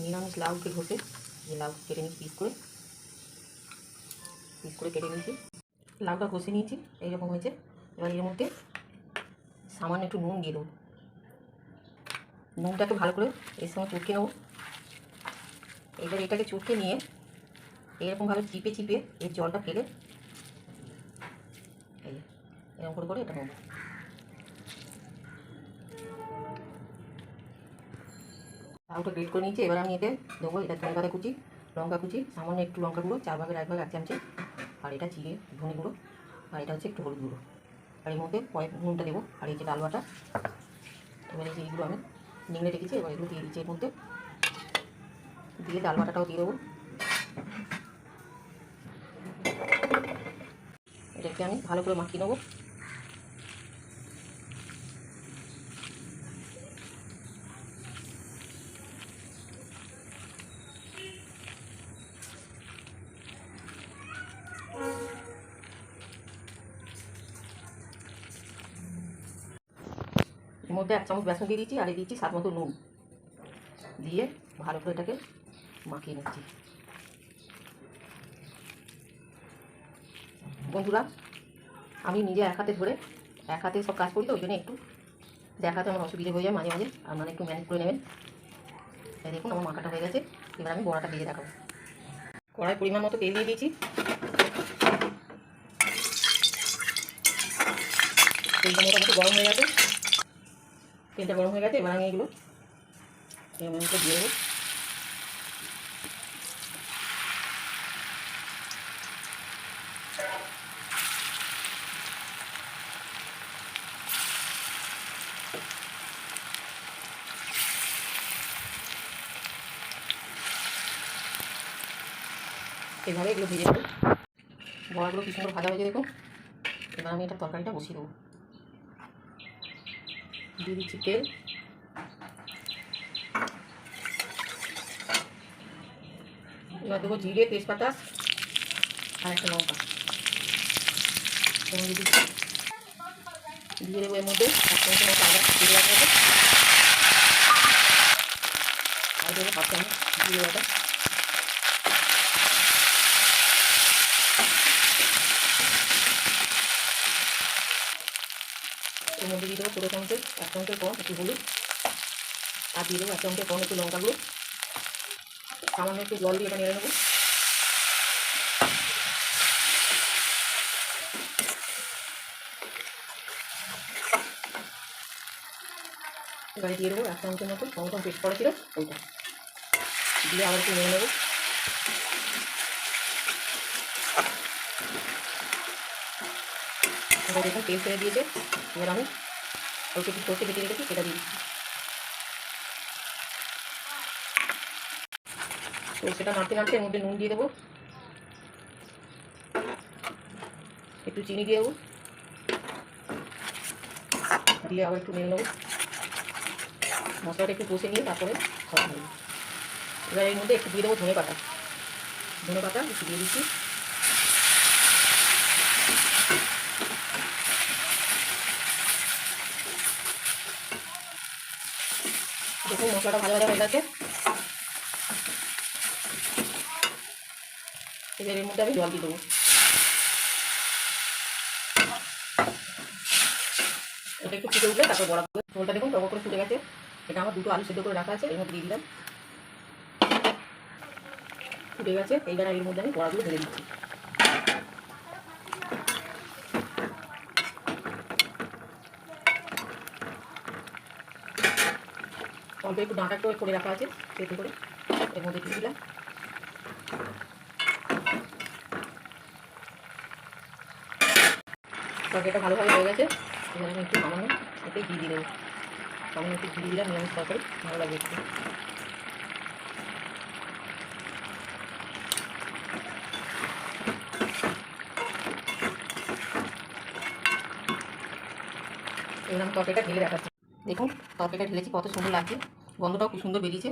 নিরামিষ লাউকে ঘষে যে লাউ কেটে নিয়েছি, পিস করে। পিস করে কেটে নিয়েছি। লাউটা ঘষে নিয়েছি, এইরকম হয়েছে। এবার এর মধ্যে সামান্য একটু নুন দিয়ে দেবো। নুনটাকে ভালো করে এর সঙ্গে চটকে নেব। এবার এটাকে চটকে নিয়ে এরকমভাবে চিপে চিপে এর জলটা ফেলে এরকম করে করে এটা নেব লাউটা গ্রেট করে নিয়েছি, এবার আমি এতে দেবো, এটা ধনে পাতা কুচি, লঙ্কা কুচি, সামান্য একটু লঙ্কা গুঁড়ো, চার ভাগের এক ভাগ, এক চামচে, আর এটা জিরে ধনে গুঁড়ো, আর এটা হচ্ছে একটু হলুদ গুঁড়ো। আর এর মধ্যে কয়েক নুনটা দেবো, আর এই যে ডাল বাটা, এবার এই যে এইগুলো আমি নিংড়ে রেখেছি, এবার এগুলো দিয়ে দিচ্ছি এর মধ্যে। দিয়ে ডাল বাটাটাও দিয়ে দেবো। এটাকে আমি ভালো করে মাখিয়ে নেব। এর মধ্যে এক চামচ বেসন দিয়ে দিচ্ছি আর দিচ্ছি স্বাদ মতো নুন। দিয়ে ভালো করে এটাকে মাখিয়ে নিচ্ছি। বন্ধুরা, আমি নিজে এক হাতে ধরে, এক হাতে সব কাজ করি তো, ওই জন্য একটু দেখাতে আমার অসুবিধে হয়ে যায় মাঝে মাঝে আপনারা একটু ম্যানেজ করে নেবেন। দেখুন আমার মাখাটা হয়ে গেছে, এবার আমি বড়াটা ভেজে দেখাবো। কড়াই পরিমাণ মতো তেল দিয়ে দিয়েছি। তেলটা মোটামুটি গরম হয়ে গেছে। তেলটা গরম হয়ে গেছে, এবার আমি এগুলো মধ্যে দিয়ে দেবো। এইভাবে এগুলো ভেজে দেবো বড়াগুলো কি সুন্দর ভাজা হয়েছে দেখুন এবার আমি এটা তরকারিটা বসিয়ে দেবো। দিয়ে তেল। এবার দেবো জিরে, তেজপাতা আর একটা লঙ্কা। দিয়ে দেবো এর মধ্যে এক মতো আদা, জিরে আদা আর দেবো হাফ চামচ জিরে আদা এর মধ্যে দিয়ে দেবো ছোটো চামচের এক চামচের কম, একটু হলুদ। আর দিয়ে দেবো এক চামচের কম একটু লঙ্কা গুঁড়ো। সামান্য একটু জল দিয়ে এটা নেব। এবারে দিয়ে দেবো এক চামচের মতো টমেটো পেস্ট করা ছিল, ওইটা। দিয়ে আবার একটু নেড়ে নেব। এবার তেল ছেড়ে দিয়েছে এবার আমি অল্প একটু সর্ষে কেটে রেখেছি, সেটা দিয়ে দিচ্ছি। সর্ষেটা নাড়তে নাড়তে মধ্যে নুন দিয়ে দেবো। একটু চিনি দিয়ে দেবো। দিয়ে আবার একটু নেড়ে নেব। মশলাটা একটু কষে নিয়ে তারপরে খাওয়া এবার এর মধ্যে একটু দিয়ে দেবো ধনে পাতা। ধনে পাতা একটু দিয়ে দিচ্ছি। দেখুন, মশলাটা ভালো ভালো হয়ে গেছে। এবার এর মধ্যে আমি জল দিয়ে দেবো। এটা একটু ফুটে উঠলে তারপর বড়া করে ঝোলটা দেখুন টক করে ফুটে গেছে। এটা আমার দুটো আলু সেদ্ধ করে রাখা আছে, এর মধ্যে দিয়ে দিলাম। ফুটে গেছে, এইবার এর মধ্যে আমি বড়াগুলো ঢেলে দিচ্ছি। অল্প একটু ডাঁটা করে করে রাখা আছে, সেদ্ধ করে এর মধ্যে দিয়ে দিলাম। তরকারিটা ভালোভাবে হয়ে গেছে আমি একটু সামান্য একটু ঘি দিয়ে দেবো। সামান্য একটু ঘি দিয়ে দিলাম, নিরামিষ তরকারি, ভালো লাগে একটু এবার আমি তরকারিটা ঢেলে দেখাচ্ছি। দেখুন, তরকারিটা ঢেলেছি, কত সুন্দর লাগছে। গন্ধটাও খুব সুন্দর বেরিয়েছে।